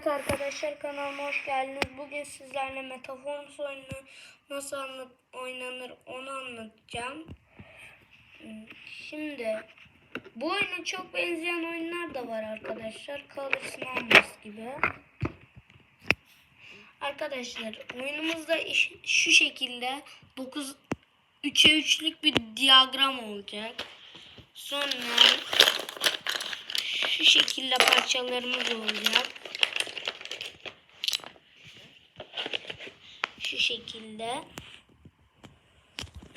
Evet arkadaşlar kanalıma hoş geldiniz. Bugün sizlerle Metaforms oyunu nasıl anlat oynanır onu anlatacağım. Şimdi bu oyuna çok benzeyen oyunlar da var arkadaşlar. Colors Numbers gibi. Arkadaşlar oyunumuzda şu şekilde 9 3'e 3'lük bir diyagram olacak. Sonra şu şekilde parçalarımız olacak. Şu şekilde.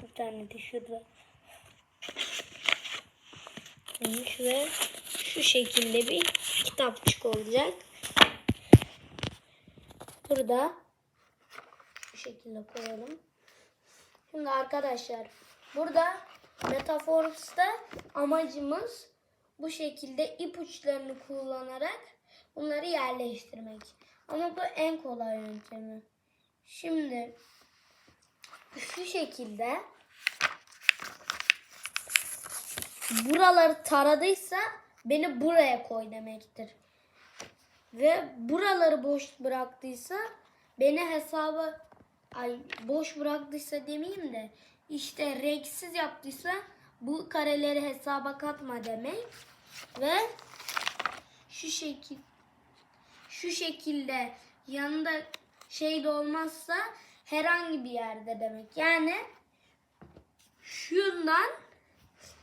Bir tane de şurada. Olmuş ve şu şekilde bir kitapçık olacak. Burada şu şekilde koyalım. Şimdi arkadaşlar burada Metafors'ta amacımız bu şekilde ipuçlarını kullanarak bunları yerleştirmek. Ama bu en kolay yöntemi. Şimdi şu şekilde buraları taradıysa beni buraya koy demektir. Ve buraları boş bıraktıysa beni hesaba ay boş bıraktıysa demeyeyim de işte renksiz yaptıysa bu kareleri hesaba katma demek ve şu şekil şu şekilde yanında şey de olmazsa herhangi bir yerde demek. Yani şundan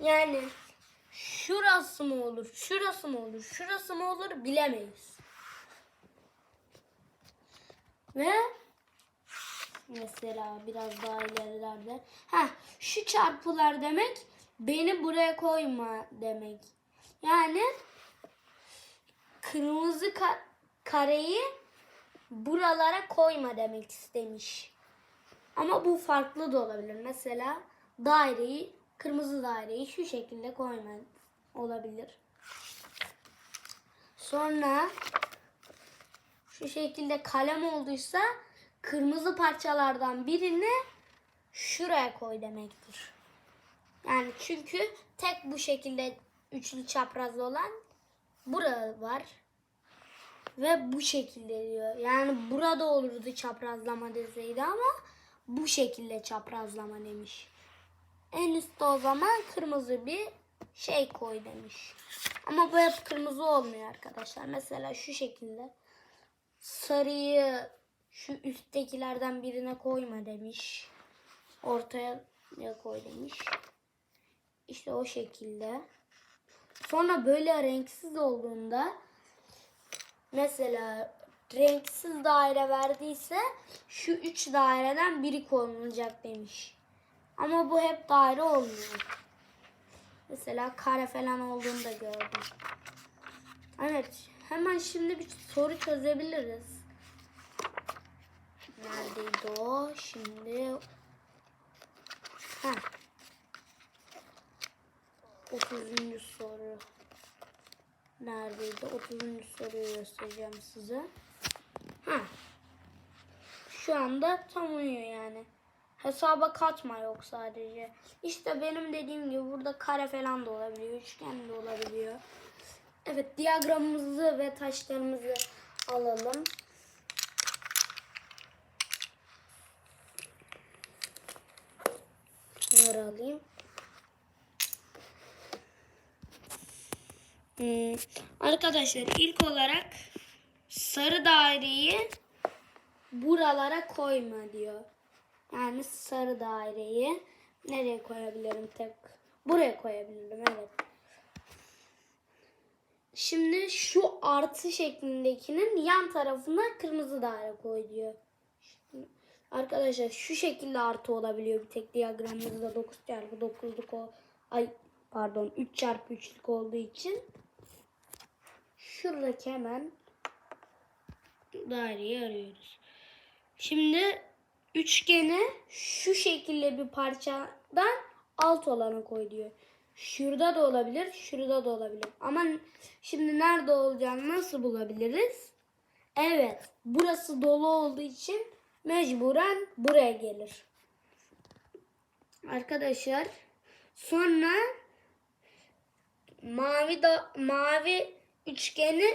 yani şurası mı olur, şurası mı olur, şurası mı olur bilemeyiz. Ve mesela biraz daha ilerilerde. Ha, şu çarpılar demek beni buraya koyma demek. Yani kırmızı ka- kareyi buralara koyma demek istemiş. Ama bu farklı da olabilir. Mesela daireyi, kırmızı daireyi şu şekilde koyma olabilir. Sonra şu şekilde kalem olduysa kırmızı parçalardan birini şuraya koy demektir. Yani çünkü tek bu şekilde üçlü çaprazlı olan burada var. Ve bu şekilde diyor. Yani burada olurdu çaprazlama deseydi ama bu şekilde çaprazlama demiş. En üstte o zaman kırmızı bir şey koy demiş. Ama bu hep kırmızı olmuyor arkadaşlar. Mesela şu şekilde sarıyı şu üsttekilerden birine koyma demiş. Ortaya koy demiş. İşte o şekilde. Sonra böyle renksiz olduğunda mesela renksiz daire verdiyse şu üç daireden biri konulacak demiş. Ama bu hep daire olmuyor. Mesela kare falan olduğunu da gördüm. Evet. Hemen şimdi bir soru çözebiliriz. Neredeydi o? Şimdi Heh. 30. soru. Neredeydi? 30. soruyu göstereceğim size. Heh. Şu anda tam uyuyor yani. Hesaba katma yok sadece. İşte benim dediğim gibi burada kare falan da olabiliyor. Üçgen de olabiliyor. Evet diyagramımızı ve taşlarımızı alalım. Bunları alayım. Hmm, Arkadaşlar ilk olarak sarı daireyi buralara koyma diyor. Yani sarı daireyi nereye koyabilirim tek? Buraya koyabilirim evet. Şimdi şu artı şeklindekinin yan tarafına kırmızı daire koy diyor. Arkadaşlar şu şekilde artı olabiliyor bir tek diyagramımızda 9 çarpı 9'luk o ay pardon 3 çarpı 3'lük olduğu için şuradaki hemen daireyi arıyoruz. Şimdi üçgeni şu şekilde bir parçadan alt olana koy diyor. Şurada da olabilir, şurada da olabilir. Ama şimdi nerede olacağını nasıl bulabiliriz? Evet, burası dolu olduğu için mecburen buraya gelir. Arkadaşlar, sonra mavi da mavi üçgeni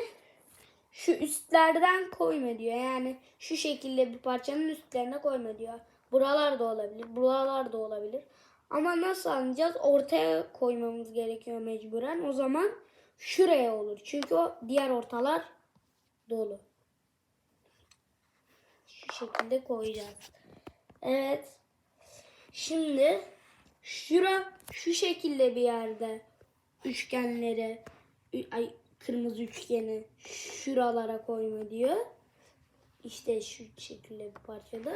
şu üstlerden koyma diyor. Yani şu şekilde bir parçanın üstlerine koyma diyor. Buralar da olabilir. Buralar da olabilir. Ama nasıl anlayacağız? Ortaya koymamız gerekiyor mecburen. O zaman şuraya olur. Çünkü o diğer ortalar dolu. Şu şekilde koyacağız. Evet. Şimdi şura şu şekilde bir yerde üçgenleri ay kırmızı üçgeni şuralara koyma diyor. İşte şu şekilde bir parçada.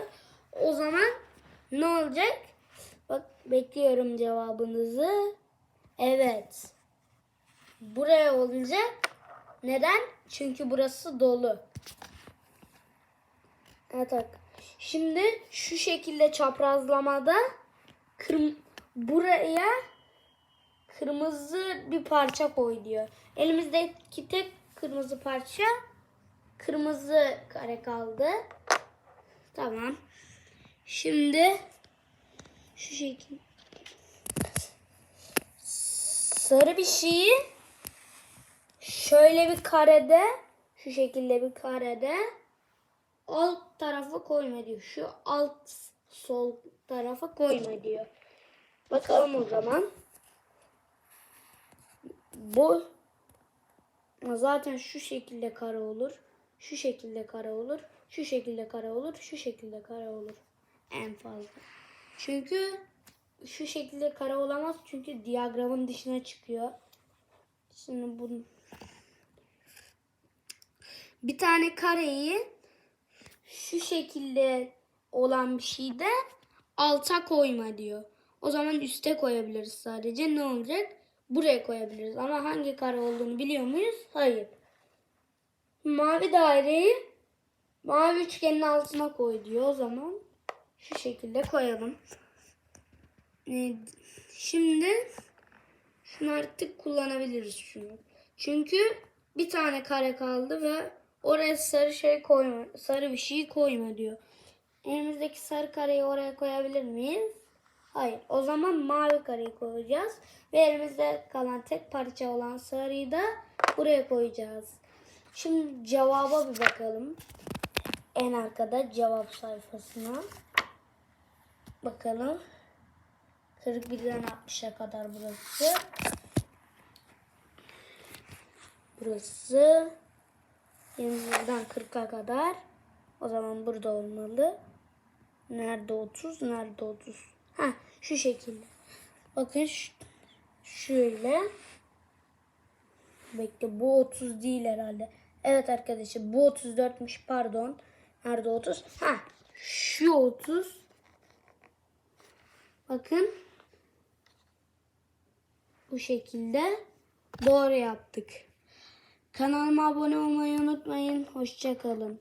O zaman ne olacak? Bak bekliyorum cevabınızı. Evet. Buraya olacak. Neden? Çünkü burası dolu. Evet bak. Şimdi şu şekilde çaprazlamada kırm buraya kırmızı bir parça koy diyor. Elimizdeki tek kırmızı parça kırmızı kare kaldı. Tamam. Şimdi şu şekil sarı bir şeyi şöyle bir karede şu şekilde bir karede alt tarafa koyma diyor. Şu alt sol tarafa koyma diyor. Bakalım o zaman. Bu zaten şu şekilde kare olur. Şu şekilde kare olur. Şu şekilde kare olur. Şu şekilde kare olur. En fazla. Çünkü şu şekilde kare olamaz. Çünkü diyagramın dışına çıkıyor. Şimdi bunu bir tane kareyi şu şekilde olan bir şeyde alta koyma diyor. O zaman üste koyabiliriz sadece. Ne olacak? Buraya koyabiliriz. Ama hangi kare olduğunu biliyor muyuz? Hayır. Mavi daireyi mavi üçgenin altına koy diyor. O zaman şu şekilde koyalım. Ee, Şimdi şunu artık kullanabiliriz şunu. Çünkü bir tane kare kaldı ve oraya sarı şey koyma, sarı bir şey koyma diyor. Elimizdeki sarı kareyi oraya koyabilir miyiz? Hayır. O zaman mavi kareyi koyacağız. Ve elimizde kalan tek parça olan sarıyı da buraya koyacağız. Şimdi cevaba bir bakalım. En arkada cevap sayfasına. Bakalım. 41'den 60'a kadar burası. Burası 20'den 40'a kadar. O zaman burada olmalı. Nerede 30? Nerede 30? Ha şu şekilde. Bakın şöyle. Bekle bu 30 değil herhalde. Evet arkadaşlar bu 34'müş pardon. Nerede 30? Ha şu 30. Bakın. Bu şekilde doğru yaptık. Kanalıma abone olmayı unutmayın. Hoşçakalın.